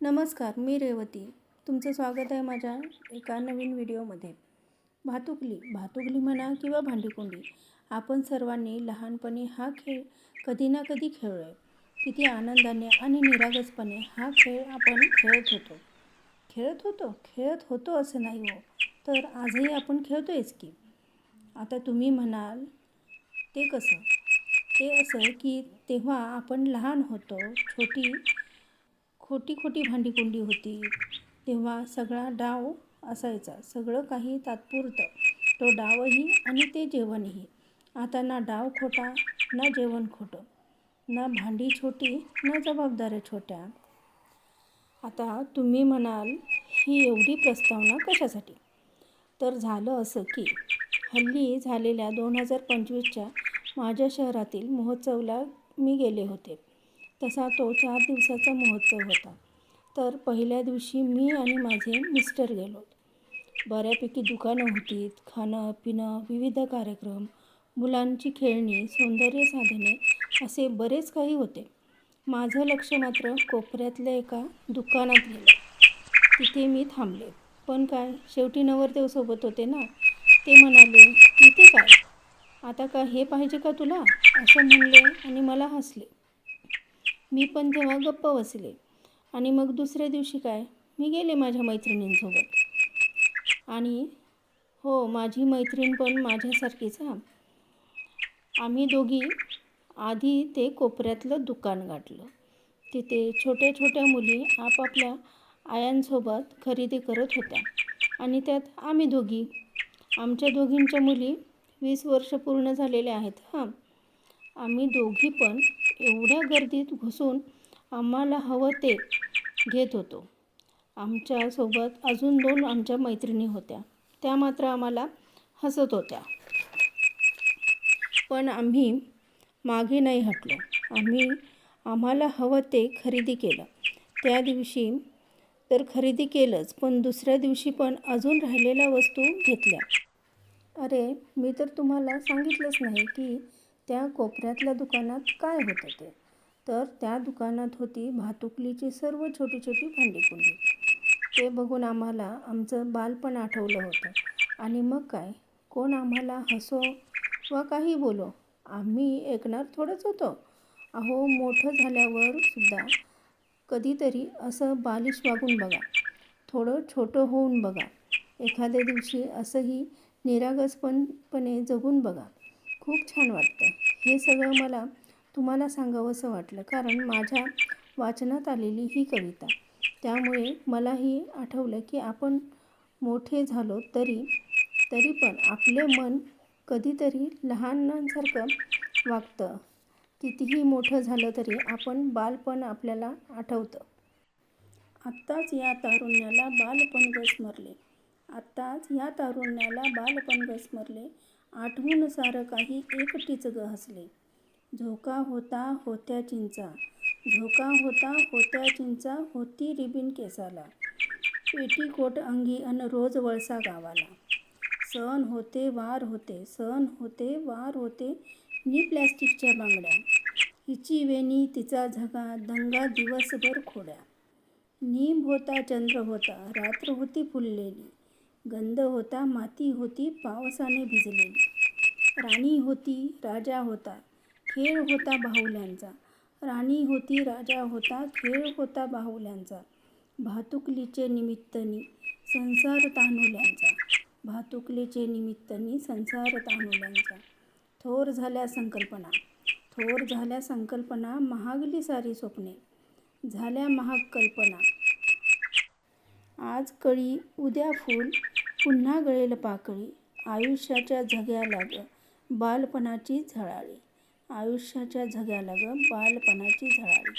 नमस्कार मी रेवती. तुमचं स्वागत आहे माझ्या एका नवीन व्हिडिओमध्ये. भातुकली. भातुकली म्हणा किंवा भांडीकुंडी आपण सर्वांनी लहानपणी हा खेळ कधी ना कधी खेळलो आहे किती आनंदाने आणि निरागसपणे हा खेळ आपण खेळत होतो. खेळत होतो? खेळत होतो असं नाही हो. तर आजही आपण खेळतो आहेच की. आता तुम्ही म्हणाल ते कसं? ते असं की तेव्हा आपण लहान होतो छोटी खोटी खोटी भांडीकुंडी होती. तेव्हा सगळा डाव असायचा. सगळं काही तात्पुरतं. तो डावही आणि ते जेवणही. आता ना डाव खोटा ना जेवण खोटं. ना भांडी छोटी ना जबाबदाऱ्या छोट्या. आता तुम्ही म्हणाल ही एवढी प्रस्तावना कशासाठी? तर झालं असं की हल्ली झालेल्या दोन हजार पंचवीसच्या माझ्या शहरातील महोत्सवला मी गेले होते. तसा तो चार दिवसाचा महोत्सव होता. तर पहिल्या दिवशी मी आणि माझे मिस्टर गेलो. बऱ्यापैकी दुकानं होती खाणं पिणं विविध कार्यक्रम मुलांची खेळणी सौंदर्य साधने असे बरेच काही होते. माझं लक्ष मात्र कोपऱ्यातल्या एका दुकानात गेलं. तिथे मी थांबले. पण काय शेवटी नवरदेवसोबत होते ना? ते म्हणाले तिथे काय? आता का हे पाहिजे का तुला? असं म्हणले आणि मला हसले. मी पण तेव्हा गप्प बसले. आणि मग दुसऱ्या दिवशी काय? मी गेले माझ्या मैत्रिणींसोबत. आणि हो माझी मैत्रीण पण माझ्यासारखीच हां. आम्ही दोघी आधी ते कोपऱ्यातलं दुकान गाठलं. तिथे छोट्या छोट्या मुली आपापल्या आयांसोबत खरेदी करत होत्या. आणि त्यात आम्ही दोघी. आमच्या दोघींच्या मुली वीस वर्ष पूर्ण झालेल्या आहेत. हां. आम्ही दोघी पण एवढ्या गर्दीत घुसून आम्हाला हवं ते घेत होतो. आमच्यासोबत अजून दोन आमच्या मैत्रिणी होत्या. त्या मात्र आम्हाला हसत होत्या. पण आम्ही मागे नाही हटलो. आम्ही आम्हाला हवं ते खरेदी केलं. त्या दिवशी तर खरेदी केलंच पण दुसऱ्या दिवशी पण अजून राहिलेल्या वस्तू घेतल्या. अरे मी तर तुम्हाला सांगितलंच नाही की त्या कोपऱ्यातल्या दुकानात काय होतं ते? तर त्या दुकानात होती भातुकलीची सर्व छोटी छोटी भांडीकुंडी. ते बघून आम्हाला आमचं बालपण आठवलं होतं. आणि मग काय? कोण आम्हाला हसो वा काही बोलो? आम्ही ऐकणार थोडंच होतो. अहो मोठं झाल्यावर सुद्धा कधीतरी असं बालिश वागून बघा. थोडं छोटं होऊन बघा. एखाद्या दिवशी असंही निरागसपणपणे जगून बघा. खूप छान वाटतं. हे सगळं मला तुम्हाला सांगावंसं वाटलं. कारण माझ्या वाचनात आलेली ही कविता. त्यामुळे मलाही आठवलं की आपण मोठे झालो तरी तरी पण आपले मन कधीतरी लहानांसारखं वागतं. कितीही मोठं झालं तरी आपण बालपण आपल्याला आठवतं. आत्ताच या तारुण्याला बालपण गसमरले आत्ताच या तारुण्याला बालपण गसमरले आठवून सारं काही एकटीच ग हसले. झोका होता होत्या चिंचा झोका होता होत्या चिंचा होती रिबिन केसाला. पेटीकोट अंगी अन रोज वळसा गावाला. सण होते वार होते सण होते वार होते नि प्लॅस्टिकच्या बांगड्या. हिची वेणी तिचा झगा दंगा दिवसभर खोड्या. नीम होता चंद्र होता रात्र होती फुललेली. गंध होता माती होती पावसाने भिजलेली. राणी होती राजा होता खेळ होता बाहुल्यांचा. राणी होती राजा होता खेळ होता बाहुल्यांचा. भातुकलीचे निमित्तनी संसार तानुल्यांचा भातुकलीचे निमित्तनी संसार तानुल्यांचा थोर झाल्या संकल्पना. थोर झाल्या संकल्पना महागली सारी स्वप्ने. झाल्या महाग कल्पना. आज कळी उद्या फूल पुन्हा गळेल पाकळी. आयुष्याच्या झग्याला ग बालपणाची झळाळी. आयुष्याच्या झग्याला ग बालपणाची झळाळी.